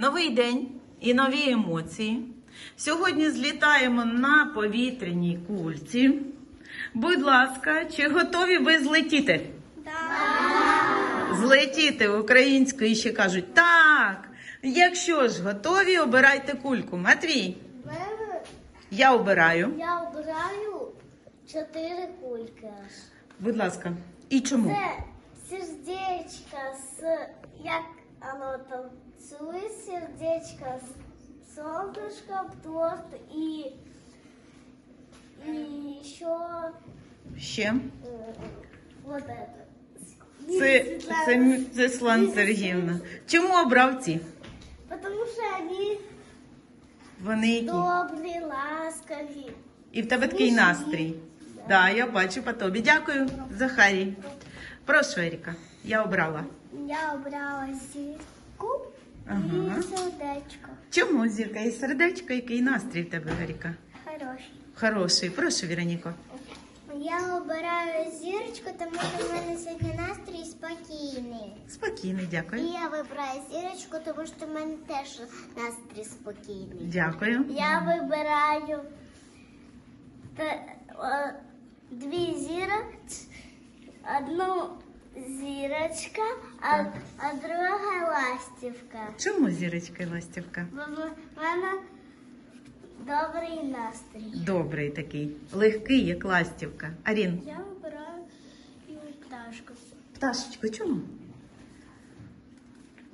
Новий день і нові емоції. Сьогодні злітаємо на повітряній кульці. Будь ласка, чи готові ви злетіти? Злетіти українською ще кажуть так. Якщо ж готові, обирайте кульку. Матвій, я обираю. я обираю чотири кульки. Будь ласка. І чому? Це сердечко з як воно танцює, сердечко з солнышком, торт і, і ще Ще. е, вот это. Це, це, це Слан Сергіївна. Чому обрав ці? Потому що вони Вони які? добрі, ласкові. І в тебе такий настрій. Так, да, я бачу по тобі. Дякую, Захарій. Прошу, Еріка. Я обрала. Я обрала зірку Ага. і сердечко. Чому зірка і сердечко, який настрій в тебе, Еріка? Хороший. Хороший. Прошу, Віроніко. Я обираю зірочку, тому що в мене сьогодні настрій спокійний. Спокійно, І я вибираю зірочку, тому що в мене теж настрій спокійний. Дякую. Я вибираю дві зірочки, одну зірочка, а, а друга ластівка. Чому зірочка і ластівка? Бо в мене добрий настрій. Добрий такий, легкий, як ластівка. Арін, Я вибираю пташку. пташечко, чому?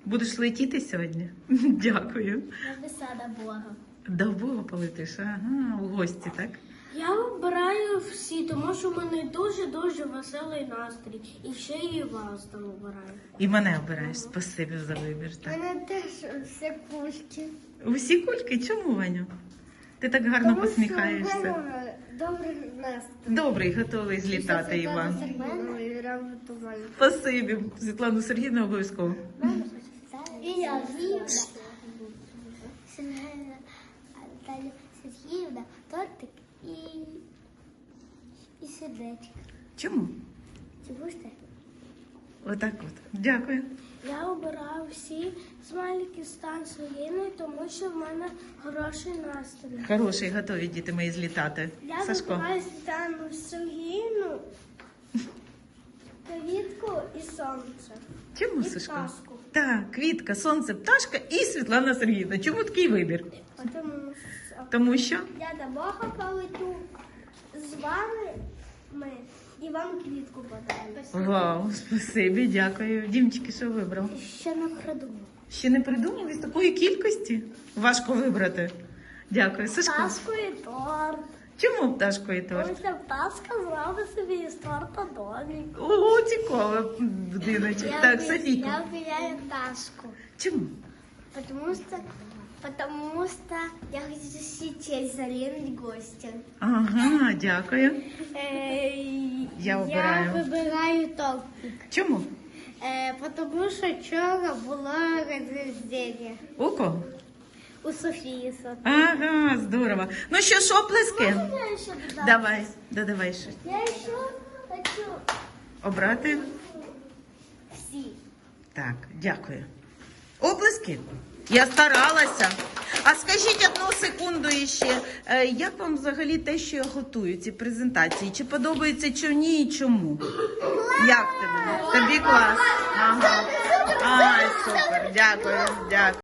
Будеш летіти сьогодні? Дякую. Я би сада Бога. До Бога полетиш, ага, у гості, так? Я обираю всі, тому що в мене дуже-дуже веселий настрій. І ще і вас там обираю. І мене обираєш. Спасибі за вибір. У Так. мене теж все кульки. Усі кульки, чому, Ваню? Ти так гарно посміхаєшся. Добрий настрій. Добрий, готовий злітати, Іван. Спасибі, Світлану Сергійовну обов'язково. І я Сергіївна, Сергіївна, тортик і сердечко. Чому? Чому ж так? Отак от. Дякую. Я обираю всі смайлики з танцюєною, тому що в мене хороший настрій. Хороший, готові діти мої злітати. Я Сашко. вибираю Світлану Сергіївну, квітку і сонце. Чому І Сашко? пташку. Так, квітка, сонце, пташка і Світлана Сергіївна. Чому такий вибір? Тому що Тому що я до Бога полетю з вами вам квітку подарую. вау, спасибі, дякую. Дімчики, що вибрав? Ще не придумав. Ще не придумали з такої кількості? Важко вибрати. Дякую. Сашко. Пташку і торт. Чому пташко і торт? Ось ця пташка зробить собі із торта домик. О, цікаво, будиночок. Я Так, Софійко. Я выбираю пташку. Чому? Потому что, потому что я хочу сейчас залезть гостя. Ага, дякую. Я обираю. Я вибираю топик. Чому? Е, потому що вчора було розділення У кого? у Софії. Ага, здорово. Ну що ж, оплески? Я ще додам. Давай, додавай ще. Я ще хочу Обрати? всі. Так, дякую. Оплески. Я старалася. А скажіть одну секунду іще, е, як вам взагалі те, що я готую, ці презентації? Чи подобається, чи ні, і чому? Як тобі? Тобі клас? Ага. Ай, супер, дякую, дякую.